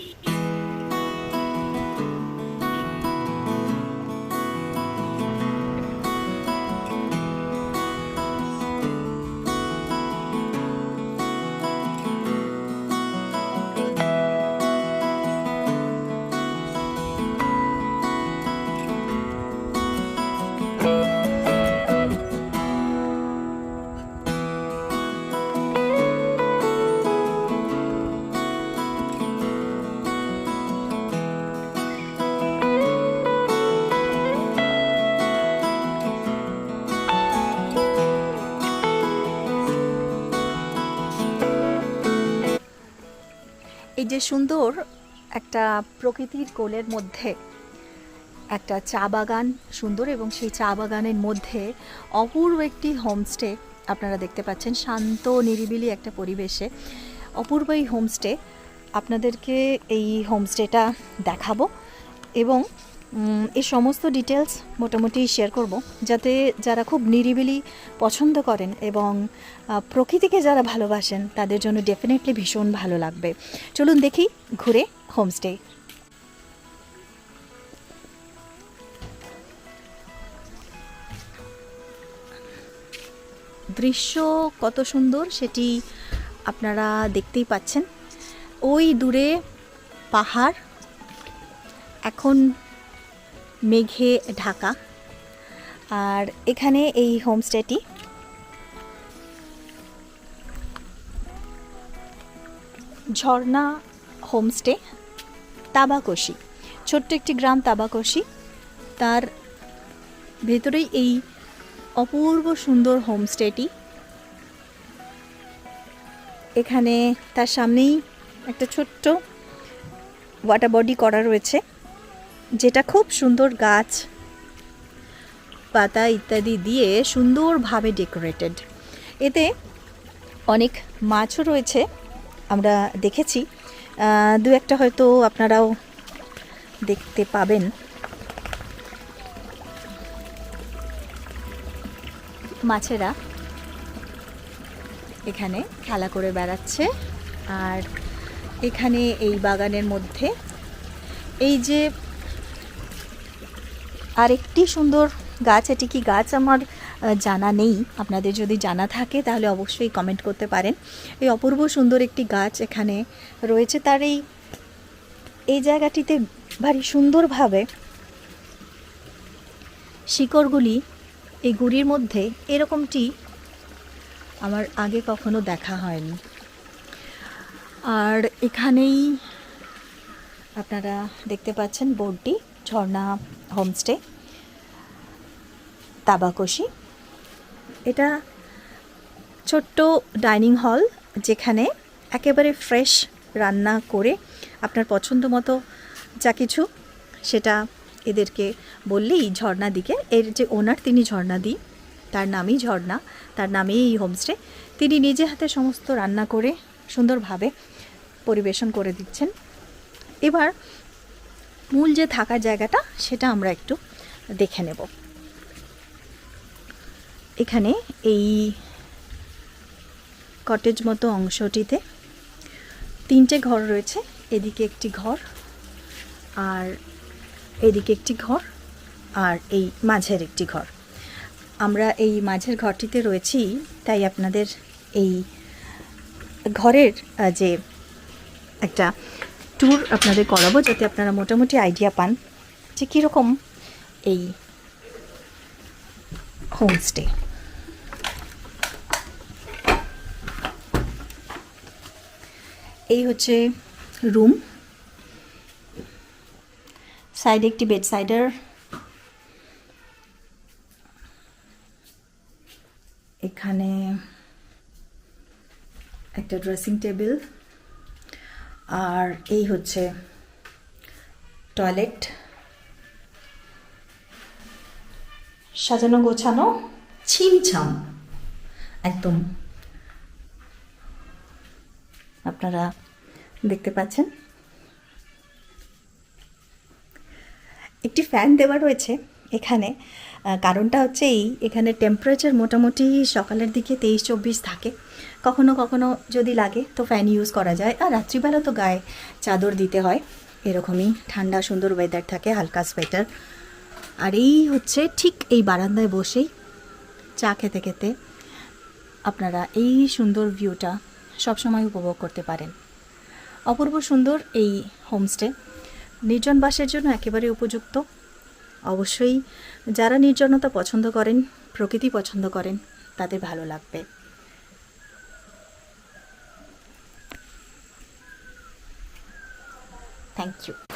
Música এই যে সুন্দর একটা প্রকৃতির কোলের মধ্যে একটা চা বাগান সুন্দর এবং সেই চা বাগানের মধ্যে অপূর্ব একটি হোমস্টে আপনারা দেখতে পাচ্ছেন। শান্ত, নিরিবিলি একটা পরিবেশে অপূর্ব এই হোমস্টে আপনাদেরকে এই হোমস্টেটা দেখাবো এবং এই সমস্ত ডিটেলস মোটামুটি শেয়ার করব, যাতে যারা খুব নিরিবিলি পছন্দ করেন এবং প্রকৃতিকে যারা ভালোবাসেন, তাদের জন্য ডেফিনেটলি ভীষণ ভালো লাগবে। চলুন দেখি ঘুরে হোমস্টে দৃশ্য কত সুন্দর সেটি আপনারা দেখতেই পাচ্ছেন। ওই দূরে পাহাড়, এখন মেঘে ঢাকা। আর এখানে এই হোমস্টেটি। ঝর্ণা হোমস্টে, তাবাকশি। ছোট্ট একটি গ্রাম তাবাকশি। তার ভেতরেই এই অপূর্ব সুন্দর হোমস্টেটি। এখানে তার সামনেই একটা ছোট্ট ওয়াটার বডি করা রয়েছে। যেটা খুব সুন্দর গাছ, পাতা ইত্যাদি দিয়ে সুন্দরভাবে ডেকোরেটেড। এতে অনেক মাছও রয়েছে, আমরা দেখেছি। দু একটা হয়তো আপনারাও দেখতে পাবেন। মাছেরা এখানে খেলা করে বেড়াচ্ছে। আর এখানে এই বাগানের মধ্যে এই যে আরেকটি সুন্দর গাছ, এটি কি গাছ আমার জানা নেই। আপনাদের যদি জানা থাকে, তাহলে অবশ্যই কমেন্ট করতে পারেন। এই অপূর্ব সুন্দর একটি গাছ এখানে রয়েছে। তার এই এই জায়গাটিতে ভারী সুন্দরভাবে শিকড়গুলি এই গুড়ির মধ্যে এরকমটি আমার আগে কখনো দেখা হয়নি। আর এখানেই আপনারা দেখতে পাচ্ছেন বোর্ডটি, ঝর্ণা হোমস্টে। তাবাকশি। এটা ছোট্ট ডাইনিং হল যেখানে একেবারে ফ্রেশ রান্না করে আপনার পছন্দ মতো যা কিছু সেটা এদেরকে বললেই ঝর্ণা দিকে। এর যে ওনার তিনি ঝর্ণা দি তার নামই ঝর্ণা, তার নামেই এই হোমস্টে। তিনি নিজে হাতে সমস্ত রান্না করে সুন্দরভাবে পরিবেশন করে দিচ্ছেন। এবার মূল যে থাকার জায়গাটা, সেটা আমরা একটু দেখে নেব। এখানে এই কটেজ মতো অংশটিতে তিনটে ঘর রয়েছে। এদিকে একটি ঘর আর এদিকে একটি ঘর আর এই মাঝের একটি ঘর। আমরা এই মাঝের ঘরটিতে রয়েছি, তাই আপনাদের এই ঘরের যে একটা ট্যুর আপনাদের করাবো যাতে আপনারা মোটামুটি আইডিয়া পান যে কীরকম এই হোমস্টে এই হচ্ছে রুম সাইডে একটি বেড সাইডার এখানে একটা ড্রেসিং টেবিল আর এই হচ্ছে টয়লেট সাজানো গোছানো ছিমছাম। একদম। আপনারা দেখতে পাচ্ছেন। একটি ফ্যান দেওয়া রয়েছে এখানে। কারণটা হচ্ছে এই, এখানে টেম্পারেচার মোটামুটি সকালের দিকে তেইশ চব্বিশ থাকে। কখনো কখনো যদি লাগে তো ফ্যান ইউজ করা যায়। আর রাত্রিবেলা তো গায়ে চাদর দিতে হয়। এরকমই ঠান্ডা সুন্দর ওয়েদার থাকে, হালকা সোয়েটার আর এই হচ্ছে ঠিক এই বারান্দায় বসেই চা খেতে খেতে আপনারা এই সুন্দর ভিউটা সবসময় উপভোগ করতে পারেন। অপূর্ব সুন্দর এই হোমস্টে নির্জন বাসের জন্য একেবারে উপযুক্ত। অবশ্যই যারা নির্জনতা পছন্দ করেন, প্রকৃতি পছন্দ করেন, তাদের ভালো লাগবে। Thank you.